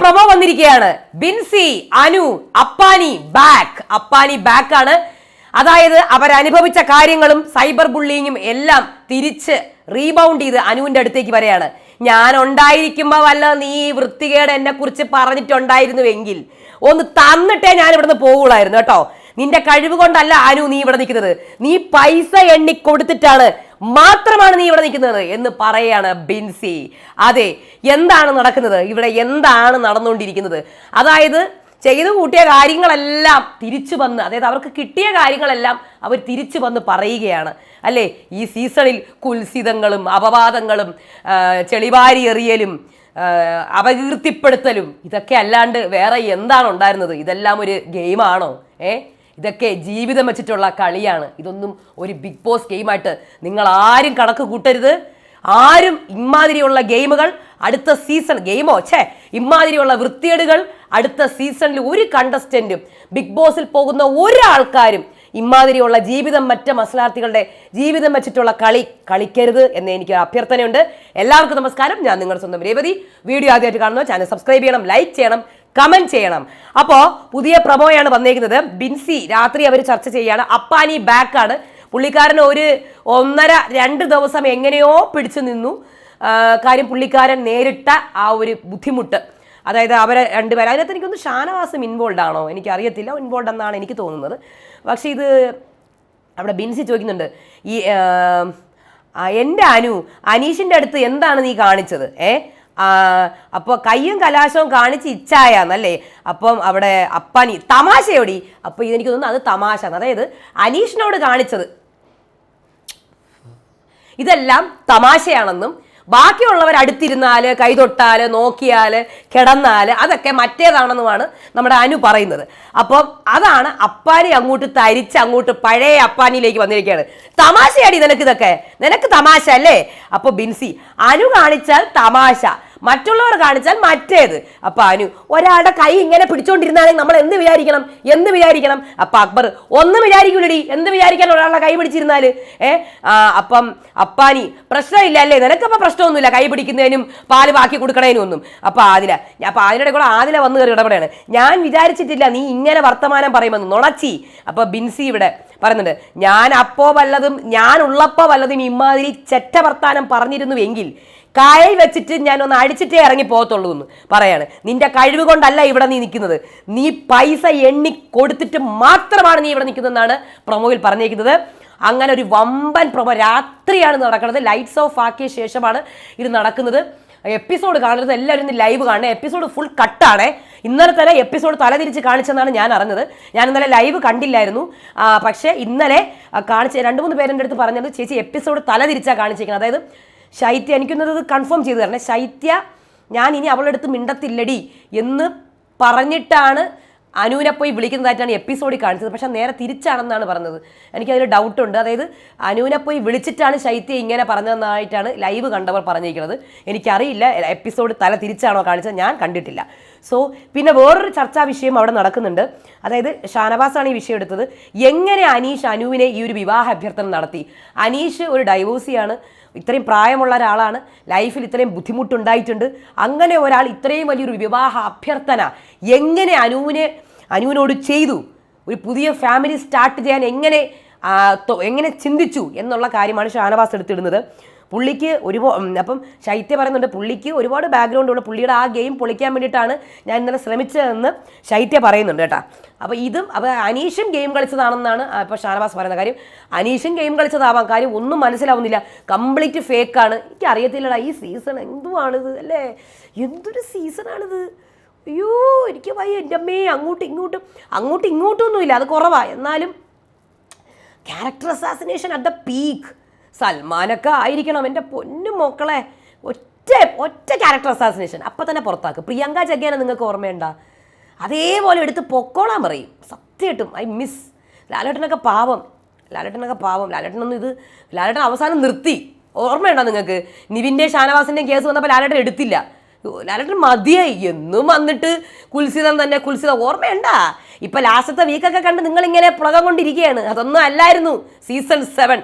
Promo വന്നിരിക്കുകയാണ്. Binsy Anu Appani back Appani back ആണ്. അതായത് അവരനുഭവിച്ച കാര്യങ്ങളും സൈബർ ബുള്ളിങ്ങും എല്ലാം തിരിച്ച് റീബൗണ്ട് ചെയ്ത് അനുവിന്റെ അടുത്തേക്ക് വരെയാണ്. ഞാൻ ഉണ്ടായിരിക്കുമ്പോ വല്ല നീ വൃത്തികേട് എന്നെ കുറിച്ച് പറഞ്ഞിട്ടുണ്ടായിരുന്നുവെങ്കിൽ ഒന്ന് തന്നിട്ടേ ഞാൻ ഇവിടുന്ന് പോകുള്ളായിരുന്നു കേട്ടോ. നിന്റെ കഴിവ് കൊണ്ടല്ല അനു നീ ഇവിടെ നിൽക്കുന്നത്. നീ പൈസ എണ്ണി കൊടുത്തിട്ടാണ് മാത്രമാണ് നീ ഇവിടെ നിൽക്കുന്നത് എന്ന് പറയാണ് ബിൻസി. അതെ എന്താണ് നടക്കുന്നത്? ഇവിടെ എന്താണ് നടന്നുകൊണ്ടിരിക്കുന്നത്? അതായത് ചെയ്തു കൂട്ടിയ കാര്യങ്ങളെല്ലാം തിരിച്ചു വന്ന് അതായത് അവർക്ക് കിട്ടിയ കാര്യങ്ങളെല്ലാം അവർ തിരിച്ചു വന്ന് പറയുകയാണ്. അല്ലേ? ഈ സീസണിൽ കുൽസിതങ്ങളും അപവാദങ്ങളും ചെളിവാരി എറിയലും അപകീർത്തിപ്പെടുത്തലും ഇതൊക്കെ അല്ലാണ്ട് വേറെ എന്താണ് ഉണ്ടായിരുന്നത്? ഇതെല്ലാം ഒരു ഗെയിമാണോ? ഏ? ഇതൊക്കെ ജീവിതം വെച്ചിട്ടുള്ള കളിയാണ്. ഇതൊന്നും ഒരു ബിഗ് ബോസ് ഗെയിമായിട്ട് നിങ്ങൾ ആരും കണക്ക് കൂട്ടരുത്. ആരും ഇമാതിരിയുള്ള ഗെയിമുകൾ അടുത്ത സീസൺ ഗെയിമോ ഛേ ഇമാതിരിയുള്ള വൃത്തികേടുകൾ അടുത്ത സീസണിൽ ഒരു കണ്ടസ്റ്റന്റും ബിഗ് ബോസിൽ പോകുന്ന ഒരാൾക്കാരും ഇമാതിരിയുള്ള ജീവിതം മറ്റ മത്സരാർത്ഥികളുടെ ജീവിതം വെച്ചിട്ടുള്ള കളി കളിക്കരുത് എന്ന് എനിക്ക് അഭ്യർത്ഥനയുണ്ട്. എല്ലാവർക്കും നമസ്കാരം. ഞാൻ നിങ്ങളുടെ സ്വന്തം രേവതി. വീഡിയോ ആദ്യമായിട്ട് കാണുന്നു ചാനൽ സബ്സ്ക്രൈബ് ചെയ്യണം ലൈക്ക് ചെയ്യണം. കമന്റ് ചെയ്യണം. അപ്പോൾ പുതിയ പ്രമോയാണ് വന്നേക്കുന്നത്. ബിൻസി രാത്രി അവർ ചർച്ച ചെയ്യാണ്. അപ്പാനി ബാക്കാണ് പുള്ളിക്കാരൻ ഒരു ഒന്നര രണ്ട് ദിവസം എങ്ങനെയോ പിടിച്ചു നിന്നു. കാര്യം പുള്ളിക്കാരൻ നേരിട്ട ആ ഒരു ബുദ്ധിമുട്ട്. അതായത് അവരെ രണ്ടുപേരും അതിനകത്ത് എനിക്കൊന്ന് ഷാനവാസം ഇൻവോൾവ് ആണോ? എനിക്ക് അറിയത്തില്ല ഇൻവോൾവ് എന്നാണ് എനിക്ക് തോന്നുന്നത്. പക്ഷേ ഇത് അവിടെ ബിൻസി ചോദിക്കുന്നുണ്ട്. ഈ എന്റെ അനു അനീഷിന്റെ അടുത്ത് എന്താണ് നീ കാണിച്ചത്? ഏ? അപ്പോൾ കയ്യും കലാശവും കാണിച്ച് ഇച്ഛായാന്നല്ലേ അപ്പം അവിടെ അപ്പാനി തമാശയോടി. അപ്പോൾ ഇതെനിക്ക് തോന്നുന്നു അത് തമാശ അതായത് അനീഷിനോട് കാണിച്ചത്. ഇതെല്ലാം തമാശയാണെന്നും ബാക്കിയുള്ളവർ അടുത്തിരുന്നാൽ കൈതൊട്ടാൽ നോക്കിയാൽ കിടന്നാൽ അതൊക്കെ മറ്റേതാണെന്നുമാണ് നമ്മുടെ അനു പറയുന്നത്. അപ്പം അതാണ് അപ്പാനി അങ്ങോട്ട് തരിച്ച് അങ്ങോട്ട് പഴയ അപ്പാനിയിലേക്ക് വന്നിരിക്കുകയാണ്. തമാശയാടി നിനക്ക് ഇതൊക്കെ നിനക്ക് തമാശ അല്ലേ? അപ്പോൾ ബിൻസി അനു കാണിച്ചാൽ തമാശ. മറ്റുള്ളവർ കാണിച്ചാൽ മറ്റേത്. അപ്പൊ അനു ഒരാളുടെ കൈ ഇങ്ങനെ പിടിച്ചോണ്ടിരുന്നാണെങ്കിൽ നമ്മൾ എന്ത് വിചാരിക്കണം? എന്ത് വിചാരിക്കണം? അപ്പൊ അക്ബർ ഒന്നും വിചാരിക്കൂലടി. എന്ത് വിചാരിക്കാൻ ഒരാളുടെ കൈ പിടിച്ചിരുന്നാൽ? ഏ അപ്പം അപ്പാനി പ്രശ്നമില്ല അല്ലേ നിനക്കപ്പോ പ്രശ്നമൊന്നുമില്ല കൈ പിടിക്കുന്നതിനും പാൽ ബാക്കി കൊടുക്കണതിനും ഒന്നും. അപ്പൊ ആദില അപ്പൊ അതിനിടെ കൂടെ ആദില വന്ന് കയറി ഇടപെടാണ് ഞാൻ വിചാരിച്ചിട്ടില്ല നീ ഇങ്ങനെ വർത്തമാനം പറയുമെന്ന്. നുണച്ചി. അപ്പൊ ബിൻസി ഇവിടെ പറയുന്നുണ്ട് ഞാൻ അപ്പോ വല്ലതും ഞാൻ ഉള്ളപ്പോ വല്ലതും ഇമാതിരി ചെറ്റ വർത്താനം പറഞ്ഞിരുന്നുവെങ്കിൽ കൈ വെച്ചിട്ട് ഞാൻ ഒന്ന് അടിച്ചിട്ടേ ഇറങ്ങി പോകത്തുള്ളൂ എന്ന് പറയാണ്. നിന്റെ കഴിവ് കൊണ്ടല്ല ഇവിടെ നീ നിൽക്കുന്നത്. നീ പൈസ എണ്ണി കൊടുത്തിട്ട് മാത്രമാണ് നീ ഇവിടെ നിൽക്കുന്നതെന്നാണ് പ്രൊമോയിൽ പറഞ്ഞേക്കുന്നത് അങ്ങനെ ഒരു വമ്പൻ പ്രൊമോ രാത്രിയാണ് നടക്കുന്നത്. ലൈറ്റ്സ് ഓഫ് ആക്കിയ ശേഷമാണ് ഇത് നടക്കുന്നത്. എപ്പിസോഡ് കാണരുത്. എല്ലാവരും ഇന്ന് ലൈവ് കാണണം. എപ്പിസോഡ് ഫുൾ കട്ടാണേ ഇന്നലെ തന്നെ എപ്പിസോഡ് തലതിരിച്ച് കാണിച്ചെന്നാണ് ഞാൻ അറിഞ്ഞത്. ഞാൻ ഇന്നലെ ലൈവ് കണ്ടില്ലായിരുന്നു. പക്ഷേ ഇന്നലെ കാണിച്ച രണ്ട് മൂന്ന് പേരെന്റെ അടുത്ത് പറഞ്ഞത് ചേച്ചി എപ്പിസോഡ് തലതിരിച്ചാണ് കാണിച്ചിരിക്കുന്നത് അതായത് ശൈത്യ എനിക്കൊന്നത് കൺഫേം ചെയ്തു തരണേ. ശൈത്യ ഞാൻ ഇനി അവളുടെ അടുത്ത് മിണ്ടത്തില്ലടി എന്ന് പറഞ്ഞിട്ടാണ് അനുവിനെ പോയി വിളിക്കുന്നതായിട്ടാണ് എപ്പിസോഡിൽ കാണിച്ചത്. പക്ഷെ നേരെ തിരിച്ചാണെന്നാണ് പറഞ്ഞത്. എനിക്കതിൽ ഡൗട്ടുണ്ട് അതായത് അനുവിനെ പോയി വിളിച്ചിട്ടാണ് ശൈത്യ ഇങ്ങനെ പറഞ്ഞതെന്നായിട്ടാണ് ലൈവ് കണ്ടവർ പറഞ്ഞിരിക്കുന്നത്. എനിക്കറിയില്ല എപ്പിസോഡ് തല തിരിച്ചാണോ കാണിച്ചത്. ഞാൻ കണ്ടിട്ടില്ല. സോ പിന്നെ വേറൊരു ചർച്ചാ വിഷയം അവിടെ നടക്കുന്നുണ്ട്. അതായത് ഷാനവാസാണ് ഈ വിഷയം എടുത്തത്. എങ്ങനെ അനീഷ് അനുവിനെ ഈ ഒരു വിവാഹ അഭ്യർത്ഥന നടത്തി? അനീഷ് ഒരു ഡൈവോഴ്സിയാണ് ഇത്രയും പ്രായമുള്ള ഒരാളാണ്. ലൈഫിൽ ഇത്രയും ബുദ്ധിമുട്ടുണ്ടായിട്ടുണ്ട്. അങ്ങനെ ഒരാൾ ഇത്രയും വലിയൊരു വിവാഹ അഭ്യർത്ഥന എങ്ങനെ അനുവിനെ അനുവിനോട് ചെയ്തു? ഒരു പുതിയ ഫാമിലി സ്റ്റാർട്ട് ചെയ്യാൻ എങ്ങനെ എങ്ങനെ ചിന്തിച്ചു എന്നുള്ള കാര്യമാണ് ഷാനവാസ് എടുത്തിടുന്നത്. പുള്ളിക്ക് ഒരു അപ്പം ശൈത്യ പറയുന്നുണ്ട് പുള്ളിക്ക് ഒരുപാട് ബാക്ക്ഗ്രൗണ്ട് ഉള്ള പുള്ളിയുടെ ആ ഗെയിം പൊളിക്കാൻ വേണ്ടിയിട്ടാണ് ഞാൻ ഇന്നലെ ശ്രമിച്ചതെന്ന് ശൈത്യ പറയുന്നുണ്ട് കേട്ടോ. അപ്പോൾ ഇതും അപ്പോൾ അനീഷും ഗെയിം കളിച്ചതാണെന്നാണ് ഇപ്പോൾ ഷാനവാസ് പറയുന്ന കാര്യം. അനീഷും ഗെയിം കളിച്ചതാവാം. കാര്യം ഒന്നും മനസ്സിലാവുന്നില്ല. കംപ്ലീറ്റ് ഫേക്കാണ് എനിക്ക് അറിയത്തില്ലടാ ഈ സീസൺ എന്തുവാണിത് അല്ലേ? എന്തൊരു സീസണാണിത് അയ്യോ എനിക്ക് വൈ എന്റെ അമ്മേ അങ്ങോട്ടും ഇങ്ങോട്ടും അങ്ങോട്ടും ഇങ്ങോട്ടൊന്നുമില്ല അത് കുറവാണ് എന്നാലും character assassination at the peak സൽമാനൊക്കെ ആയിരിക്കണം. എന്റെ പൊന്നു മക്കളെ ഒറ്റ ഒറ്റ ക്യാരക്ടർ അസാസിനേഷൻ അപ്പം തന്നെ പുറത്താക്ക്. പ്രിയങ്ക ജഗ്യാനെ നിങ്ങൾക്ക് ഓർമ്മയുണ്ട? അതേപോലെ എടുത്ത് പൊക്കോളാൻ പറയും. സത്യമായിട്ടും ഐ മിസ് ലാലേട്ടനൊക്കെ പാവം. ലാലേട്ടനൊക്കെ പാവം. ലാലേട്ടനൊന്നും ഇത് ലാലേട്ടൻ അവസാനം നിർത്തി. ഓർമ്മയുണ്ടോ നിങ്ങൾക്ക്? നിവിന്റെ ഷാനവാസിന്റെയും കേസ് വന്നപ്പോൾ ലാലേട്ടൻ എടുത്തില്ല. ലാലേട്ടൻ മതിയായി. എന്നും വന്നിട്ട് കുൽസിതം തന്നെ കുൽസിതം. ഓർമ്മയുണ്ട? ഇപ്പം ലാസ്റ്റത്തെ വീക്കൊക്കെ കണ്ട് നിങ്ങളിങ്ങനെ പുളകം കൊണ്ടിരിക്കുകയാണ്. അതൊന്നും അല്ലായിരുന്നു. Season seven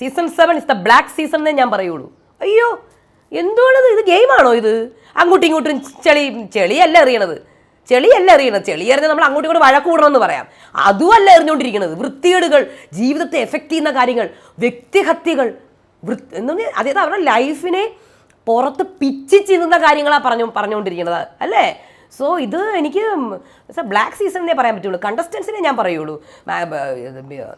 season seven is the black season എന്നേ ഞാൻ പറയുള്ളൂ. അയ്യോ എന്തുവാണിത്? ഇത് ഗെയിമാണോ ഇത്? അങ്ങോട്ടും ഇങ്ങോട്ടും ചെളി ചെളിയല്ല എറിയണത്. ചെളിയല്ല എറിയണത്. ചെളി എറിഞ്ഞ് നമ്മൾ അങ്ങോട്ടും ഇങ്ങോട്ട് വഴക്കൂടണമെന്ന് പറയാം. അതുമല്ല എറിഞ്ഞുകൊണ്ടിരിക്കുന്നത് വൃത്തികേടുകൾ ജീവിതത്തെ എഫക്റ്റ് ചെയ്യുന്ന കാര്യങ്ങൾ വ്യക്തിഹത്യകൾ വൃത്തി എന്ന് പറഞ്ഞാൽ അതായത് അവരുടെ ലൈഫിനെ പുറത്ത് പിച്ചിച്ചിരുന്ന കാര്യങ്ങളാണ് പറഞ്ഞു പറഞ്ഞുകൊണ്ടിരിക്കുന്നത്. അല്ലേ? സോ ഇത് എനിക്ക് ബ്ലാക്ക് സീസൺ എന്നേ പറയാൻ പറ്റുള്ളൂ. കണ്ടസ്റ്റൻസിനെ ഞാൻ പറയുള്ളൂ.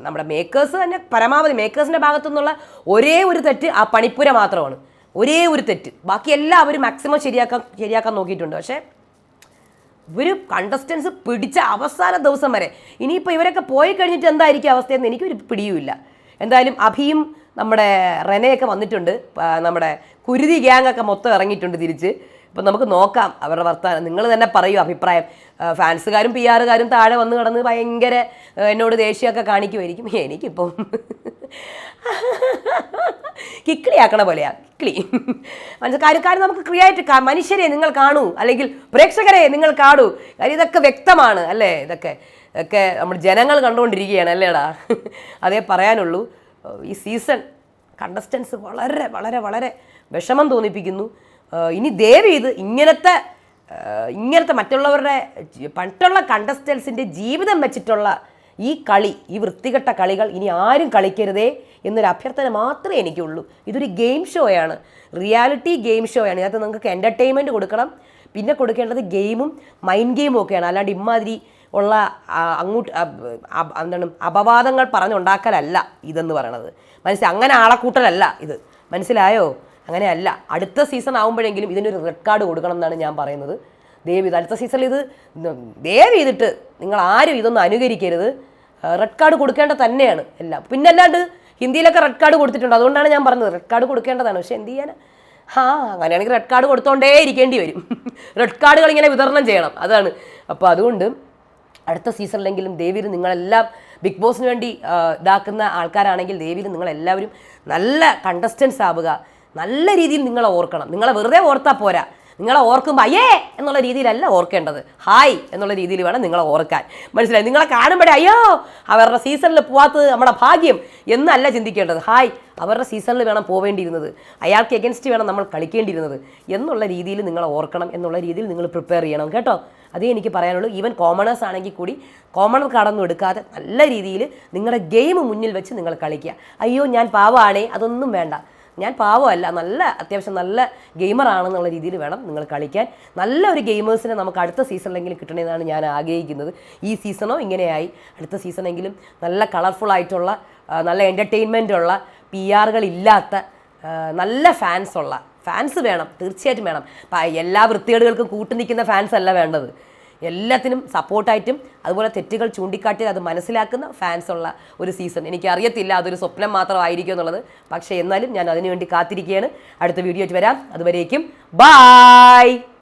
നമ്മുടെ മേക്കേഴ്സ് തന്നെ പരമാവധി മേക്കേഴ്സിന്റെ ഭാഗത്തു നിന്നുള്ള ഒരേ ഒരു തെറ്റ് ആ പണിപ്പുര മാത്രമാണ്. ഒരേ ഒരു തെറ്റ്. ബാക്കി എല്ലാം അവർ മാക്സിമം ശരിയാക്കാൻ ശരിയാക്കാൻ നോക്കിയിട്ടുണ്ട്. പക്ഷേ ഇവർ കണ്ടസ്റ്റൻസ് പിടിച്ച അവസാന ദിവസം വരെ ഇനിയിപ്പോൾ ഇവരൊക്കെ പോയി കഴിഞ്ഞിട്ട് എന്തായിരിക്കും അവസ്ഥയെന്ന് എനിക്കൊരു പിടിയുമില്ല. എന്തായാലും അഭിയും നമ്മുടെ റെനയൊക്കെ വന്നിട്ടുണ്ട്. നമ്മുടെ കുരുതി ഗ്യാങ്ങൊക്കെ മൊത്തം ഇറങ്ങിയിട്ടുണ്ട് തിരിച്ച്. ഇപ്പം നമുക്ക് നോക്കാം അവരുടെ വർത്തമാനം നിങ്ങൾ തന്നെ പറയൂ അഭിപ്രായം. ഫാൻസുകാരും പി ആറുകാരും താഴെ വന്ന് കിടന്ന് ഭയങ്കര എന്നോട് ദേഷ്യമൊക്കെ കാണിക്കുമായിരിക്കും എനിക്കിപ്പം കിക്ലി ആക്കണ പോലെയാ. കിക്കിളി. കാര്യം നമുക്ക് ക്രിയേറ്റ് മനുഷ്യരെ നിങ്ങൾ കാണൂ. അല്ലെങ്കിൽ പ്രേക്ഷകരെ നിങ്ങൾ കാണൂ. കാര്യം ഇതൊക്കെ വ്യക്തമാണ് അല്ലേ? ഇതൊക്കെ ഒക്കെ നമ്മൾ ജനങ്ങൾ കണ്ടുകൊണ്ടിരിക്കുകയാണ് അല്ലേടാ? അതേ പറയാനുള്ളൂ. ഈ സീസൺ കണ്ടസ്റ്റൻസ് വളരെ വളരെ വളരെ വിഷമം തോന്നിപ്പിക്കുന്നു. ഇനി ദയവ് ചെയ്ത് ഇങ്ങനത്തെ ഇങ്ങനത്തെ മറ്റുള്ളവരുടെ പണ്ടുള്ള കണ്ടസ്റ്റൻസിന്റെ ജീവിതം വെച്ചിട്ടുള്ള ഈ കളി ഈ വൃത്തികെട്ട കളികൾ ഇനി ആരും കളിക്കരുതേ എന്നൊരു അഭ്യർത്ഥന മാത്രമേ എനിക്കുള്ളൂ. ഇതൊരു ഗെയിം ഷോയാണ് റിയാലിറ്റി ഗെയിം ഷോയാണ് ഇതിനകത്ത് നിങ്ങൾക്ക് എന്റർടൈൻമെന്റ് കൊടുക്കണം. പിന്നെ കൊടുക്കേണ്ടത് ഗെയിമും മൈൻഡ് ഗെയിമും ഒക്കെയാണ്. അല്ലാണ്ട് ഇമ്മാതിരി ഉള്ള അങ്ങോട്ട് എന്താണ് അപവാദങ്ങൾ പറഞ്ഞുണ്ടാക്കലല്ല ഇതെന്ന് പറയണത്. മനസ്സിൽ അങ്ങനെ ആളക്കൂട്ടലല്ല ഇത്. മനസ്സിലായോ? അങ്ങനെയല്ല. അടുത്ത സീസൺ ആകുമ്പോഴെങ്കിലും ഇതിനൊരു റെഡ് കാർഡ് കൊടുക്കണം എന്നാണ് ഞാൻ പറയുന്നത്. ദയവ് ഇത് അടുത്ത സീസണിൽ ഇത് ദയവ് ചെയ്തിട്ട് നിങ്ങൾ ആരും ഇതൊന്നും അനുകരിക്കരുത്. റെഡ് കാർഡ് കൊടുക്കേണ്ട തന്നെയാണ് എല്ലാം. പിന്നെ അല്ലാണ്ട് ഹിന്ദിയിലൊക്കെ റെഡ് കാർഡ് കൊടുത്തിട്ടുണ്ട്. അതുകൊണ്ടാണ് ഞാൻ പറഞ്ഞത്. റെഡ് കാർഡ് കൊടുക്കേണ്ടതാണ്. പക്ഷേ എന്ത് ചെയ്യാൻ ആ അങ്ങനെയാണെങ്കിൽ റെഡ് കാർഡ് കൊടുത്തോണ്ടേ ഇരിക്കേണ്ടി വരും. റെഡ് കാർഡുകൾ ഇങ്ങനെ വിതരണം ചെയ്യണം. അതാണ്. അപ്പോൾ അതുകൊണ്ട് അടുത്ത സീസണിലെങ്കിലും ദേവിയിൽ നിങ്ങളെല്ലാം ബിഗ് ബോസിന് വേണ്ടി ഇതാക്കുന്ന ആൾക്കാരാണെങ്കിൽ ദേവിയിൽ നിങ്ങളെല്ലാവരും നല്ല കണ്ടസ്റ്റൻസ് ആവുക. നല്ല രീതിയിൽ നിങ്ങളെ ഓർക്കണം. നിങ്ങളെ വെറുതെ ഓർത്താൽ പോരാ. നിങ്ങളെ ഓർക്കുമ്പോൾ അയ്യേ! എന്നുള്ള രീതിയിലല്ല ഓർക്കേണ്ടത്. ഹായ്! എന്നുള്ള രീതിയിൽ വേണം നിങ്ങളെ ഓർക്കാൻ. മനസ്സിലായി? നിങ്ങളെ കാണുമ്പോഴേ അയ്യോ! അവരുടെ സീസണിൽ പോവാത്തത് നമ്മുടെ ഭാഗ്യം എന്നല്ല ചിന്തിക്കേണ്ടത്. ഹായ്! അവരുടെ സീസണിൽ വേണം പോവേണ്ടിയിരുന്നത്. അയാൾക്ക് എഗൻസ്റ്റ് വേണം നമ്മൾ കളിക്കേണ്ടിയിരുന്നത്. എന്നുള്ള രീതിയിൽ നിങ്ങളെ ഓർക്കണം. എന്നുള്ള രീതിയിൽ നിങ്ങൾ പ്രിപ്പയർ ചെയ്യണം. കേട്ടോ? അതേ എനിക്ക് പറയാനുള്ളൂ. ഈവൻ കോമണേഴ്സ് ആണെങ്കിൽ കൂടി കോമണർ കാർഡൊന്നും എടുക്കാതെ നല്ല രീതിയിൽ നിങ്ങളുടെ ഗെയിം മുന്നിൽ വെച്ച് നിങ്ങൾ കളിക്കുക. അയ്യോ ഞാൻ പാവമാണേ അതൊന്നും വേണ്ട. ഞാൻ പാവമല്ല നല്ല അത്യാവശ്യം നല്ല ഗെയിമറാണെന്നുള്ള രീതിയിൽ വേണം നിങ്ങൾ കളിക്കാൻ. നല്ല ഒരു ഗെയിമേഴ്സിനെ നമുക്ക് അടുത്ത സീസണിലെങ്കിലും കിട്ടണമെന്നാണ് ഞാൻ ആഗ്രഹിക്കുന്നത്. ഈ സീസണോ ഇങ്ങനെയായി. അടുത്ത സീസണെങ്കിലും നല്ല കളർഫുൾ ആയിട്ടുള്ള നല്ല എന്റർടൈൻമെന്റ് ഉള്ള പി ആറുകളില്ലാത്ത നല്ല ഫാൻസ് ഉള്ള ഫാൻസ് വേണം തീർച്ചയായിട്ടും വേണം. എല്ലാ വൃത്തികേടുകൾക്കും കൂട്ടുനിൽക്കുന്ന ഫാൻസ് അല്ല വേണ്ടത്. എല്ലാത്തിനും സപ്പോർട്ടായിട്ടും അതുപോലെ തെറ്റുകൾ ചൂണ്ടിക്കാട്ടി അത് മനസ്സിലാക്കുന്ന ഫാൻസ് ഉള്ള ഒരു സീസൺ എനിക്ക് അറിയത്തില്ല അതൊരു സ്വപ്നം മാത്രമായിരിക്കും എന്നുള്ളത്. പക്ഷേ എന്നാലും ഞാൻ അതിനുവേണ്ടി കാത്തിരിക്കുകയാണ്. അടുത്ത വീഡിയോ ആയിട്ട് വരാം. അതുവരേക്കും ബായ്